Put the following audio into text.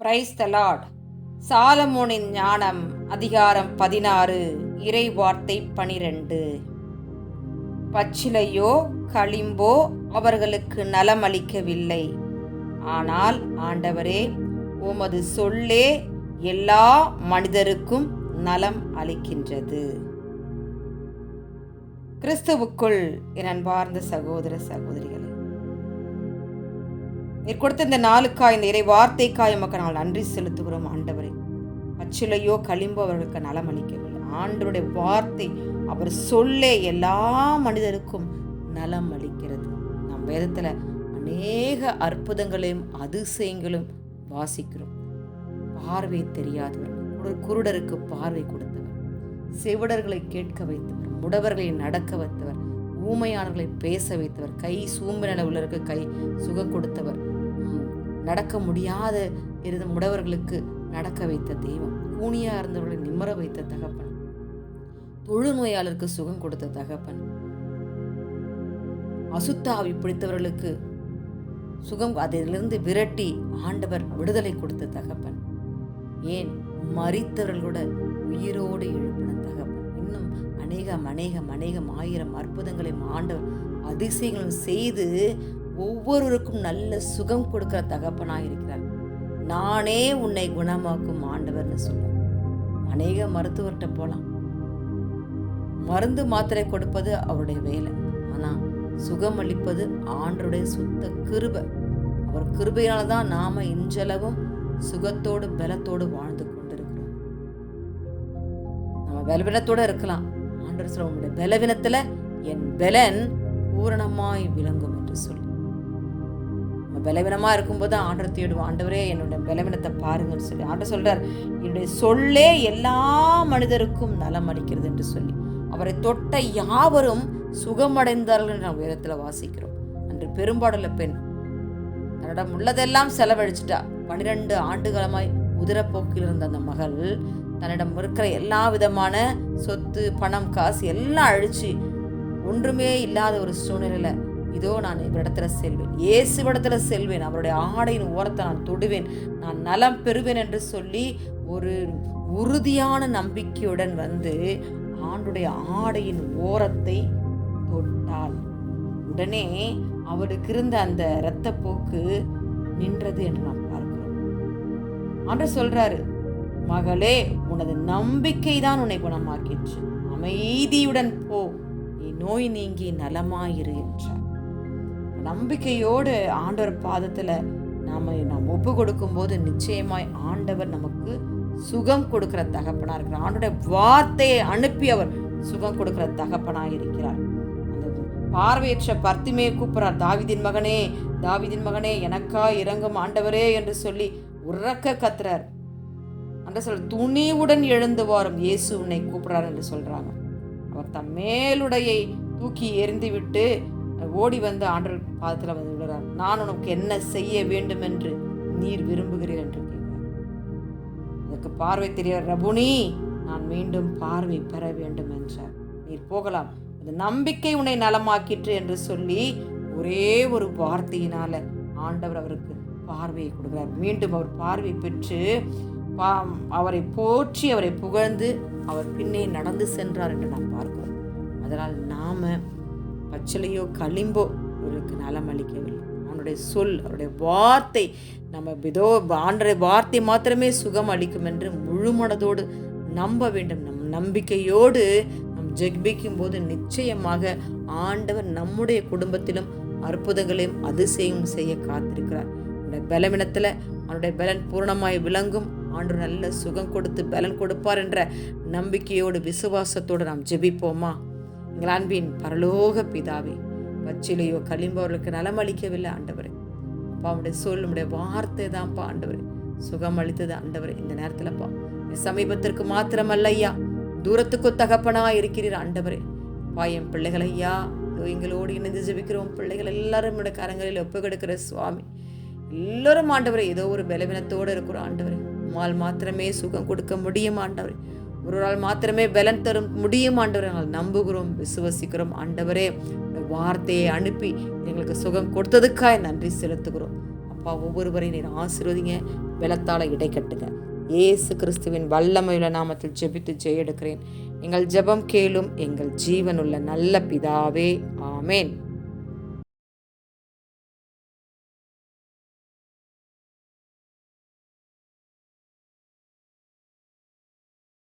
Praise the Lord சாலமோனின் ஞானம் அதிகாரம் பதினாறு இறை வார்த்தை பனிரெண்டு. பச்சிலையோ களிம்போ அவர்களுக்கு நலமளிக்கவில்லை. ஆனால் ஆண்டவரே உமது சொல்லே எல்லா மனிதருக்கும் நலம் அளிக்கின்றது. கிறிஸ்துவுக்குள் என் அன்பார்ந்த சகோதர சகோதரிகளே நீர் கொடுத்த இந்த நாளுக்காய் இந்த இறை வார்த்தைக்காய் எமக்கு நாங்கள் நன்றி செலுத்துகிறோம் ஆண்டவரே. பச்சிலையோ களிம்போ அவர்களுக்கு நலம் அளிக்கவில்லை. ஆண்டவருடைய வார்த்தை அவர் சொல்லே எல்லா மனிதருக்கும் நலம் அளிக்கிறது. நம் வேதத்தில் அநேக அற்புதங்களையும் அதிசயங்களும் வாசிக்கிறோம். பார்வை தெரியாதவர் ஒரு குருடருக்கு பார்வை கொடுத்தவர் செவிடர்களை கேட்க வைத்தவர் முடவர்களை நடக்க வைத்தவர் ஊமையானவர்களை பேச வைத்தவர் கை சூம்பின உள்ளவருக்கு கை சுகம் கொடுத்தவர் நடக்க முடியாத இருந்த முடவர்களுக்கு நடக்க வைத்த தெய்வம் கூனியா இருந்தவர்களை நிம்மர வைத்த தகப்பன் தொழுநோயாளருக்கு சுகம் கொடுத்த தகப்பன். அசுத்தாவி பிடித்தவர்களுக்கு சுகம் அதிலிருந்து விரட்டி ஆண்டவர் விடுதலை கொடுத்த தகப்பன். ஏன்? மறித்தவர்களோட உயிரோடு எழுப்பின தகப்பன். இன்னும் அநேகம் அநேகம் அநேகம் ஆயிரம் அற்புதங்களையும் ஆண்டவர் அதிசயங்களும் செய்து ஒவ்வொருவருக்கும் நல்ல சுகம் கொடுக்கிற தகப்பனாக இருக்கிறார். நானே உன்னை குணமாக்கும் ஆண்டவர்னு சொல்ல அநேக மருத்துவர்கிட்ட போகலாம் மருந்து மாத்திரை கொடுப்பது அவருடைய வேலை. ஆனால் சுகம் அளிப்பது ஆண்டருடைய சுத்த கிருபை. அவர் கிருபையால் தான் நாம் இன்றளவும் சுகத்தோடு பலத்தோடு வாழ்ந்து கொண்டிருக்கிறோம். நம்ம பலவீனத்தோடு இருக்கலாம். ஆண்டவர் சொல்ல உங்களுடைய பலவீனத்தில் என் பலன் பூரணமாய் விளங்கும் என்று சொல்லி. நம்ம பலவீனமா இருக்கும்போது ஆண்டவர் தேடுவோம். ஆண்டவரே என்னுடைய பலவீனத்தை பாருங்கன்னு சொல்லி. ஆண்டர் சொல்கிறார் என்னுடைய சொல்லே எல்லா மனிதருக்கும் நலம் அளிக்கிறது என்று சொல்லி. அவரை தொட்ட யாவரும் சுகமடைந்தார்கள் என்று நாம் உயரத்தில் வாசிக்கிறோம். அன்று பெரும்பாடுள்ள பெண் தன்னிடம் உள்ளதெல்லாம் செலவழிச்சிட்டா. பன்னிரெண்டு ஆண்டுகாலமாய் உதிரப்போக்கில் இருந்த அந்த மகள் தன்னிடம் இருக்கிற எல்லா விதமான சொத்து பணம் காசு எல்லாம் அழிச்சு ஒன்றுமே இல்லாத ஒரு சூழ்நிலையில் இதோ நான் இவரிடத்துல செல்வேன். இயேசுவிடத்தில் செல்வேன். அவருடைய ஆடையின் ஓரத்தை நான் தொடுவேன். நான் நலம் பெறுவேன் என்று சொல்லி ஒரு உறுதியான நம்பிக்கையுடன் வந்து ஆண்டுடைய ஆடையின் ஓரத்தை தொட்டாள். உடனே அவருக்கு இருந்த அந்த இரத்தப்போக்கு நின்றது என்று நாம் பார்க்கிறோம். ஆண்டு சொல்றாரு மகளே உனது நம்பிக்கை தான் உன்னை குணமாக்கிற்று. அமைதியுடன் போ. நீ நோய் நீங்கி நலமாயிரு என்றார். நம்பிக்கையோடு ஆண்டவர் பாதத்தில் நாம் நாம் ஒப்பு கொடுக்கும்போது நிச்சயமாய் ஆண்டவர் நமக்கு சுகம் கொடுக்கிற தகப்பனாக இருக்கிறார். ஆண்டோட வார்த்தையை அனுப்பி அவர் சுகம் கொடுக்கிற தகப்பனாக இருக்கிறார். அந்த பார்வையற்ற பர்த்திமே கூப்பிட்றார். தாவிதின் மகனே தாவிதின் மகனே எனக்கா இறங்கும் ஆண்டவரே என்று சொல்லி உறக்க கத்துறார். அன்ற சொல் துணிவுடன் எழுந்து வாரும். இயேசு உன்னை கூப்பிடுறார் என்று சொல்றாங்க. அவர் தம் மேலுடையை தூக்கி எறிந்துவிட்டு ஓடி வந்து ஆண்டவர் பாதத்தில் வந்து விடுறார். நான் உனக்கு என்ன செய்ய வேண்டும் என்று நீர் விரும்புகிறீர் என்று கேட்கிறார். எனக்கு பார்வை தெரிய ரபுனி நான் மீண்டும் பார்வை பெற வேண்டும் என்றார். நீர் போகலாம். அந்த நம்பிக்கை உன்னை நலமாக்கிற்று என்று சொல்லி ஒரே ஒரு வார்த்தையினால ஆண்டவர் அவருக்கு பார்வையை கொடுக்கிறார். மீண்டும் அவர் பார்வை பெற்று பா- அவரை போற்றி அவரை புகழ்ந்து அவர் பின்னே நடந்து சென்றார் என்று நாம் பார்க்கிறோம். அதனால் நாம் பச்சிலையோ களிம்போ அவருக்கு நலம் அளிக்கவில்லை. அவனுடைய சொல் அவருடைய வார்த்தை நம்ம இதோ ஆண்டரை வார்த்தை மாத்திரமே சுகம் அளிக்கும் என்று முழு மனதோடு நம்ப வேண்டும். நம் நம்பிக்கையோடு நம் ஜெபிக்கும் போது நிச்சயமாக ஆண்டவர் நம்முடைய குடும்பத்திலும் அற்புதங்களையும் அதிசயம் செய்ய காத்திருக்கிறார். அவனுடைய பலவீனத்தில் அவனுடைய பலன் பூரணமாய் விளங்கும். ஆண்டு நல்ல சுகம் கொடுத்து பலன் கொடுப்பார் என்ற நம்பிக்கையோடு விசுவாசத்தோடு நாம் ஜெபிப்போமா? எங்கள் அன்பின் பரலோக பிதாவே பச்சிலையோ கலிம்பவர்களுக்கு நலம் அளிக்கவில்லை ஆண்டவரே. அப்பா உடைய சொல் உடைய வார்த்தை தான்ப்பா ஆண்டவர். சுகம் அளித்தது ஆண்டவர் இந்த நேரத்தில்ப்பா. சமீபத்திற்கு மாத்திரமல்ல ஐயா. தூரத்துக்கு தகப்பனா இருக்கிறீர் ஆண்டவரே. அப்பா என் பிள்ளைகள் ஐயா. எங்களோடு இணைந்து ஜெபிக்கிறோம் பிள்ளைகள் எல்லாரும் என்னோட கரங்களில் ஒப்புக்கெடுக்கிற சுவாமி. எல்லோரும் ஆண்டவரே ஏதோ ஒரு பலவீனத்தோடு இருக்கிறோம் ஆண்டவரே. உம்மால் மாத்திரமே சுகம் கொடுக்க முடியும் ஆண்டவரே. ஒரு நாள் மாத்திரமே பலன் தரும் முடியும் ஆண்டவர். நாங்கள் நம்புகிறோம் விசுவசிக்கிறோம். ஆண்டவரே வார்த்தையை அனுப்பி எங்களுக்கு சுகம் கொடுத்ததுக்காய் நன்றி செலுத்துகிறோம். அப்பா ஒவ்வொருவரையும் நீர் ஆசீர்வதிங்க பலத்தால் இடைக்கட்டுங்க ஏசு இயேசு கிறிஸ்துவின் வல்லமையுள்ள நாமத்தில் ஜெபித்து ஜெயெடுக்கிறேன். எங்கள் ஜெபம் கேளும் எங்கள் ஜீவனுள்ள நல்ல பிதாவே. ஆமேன்.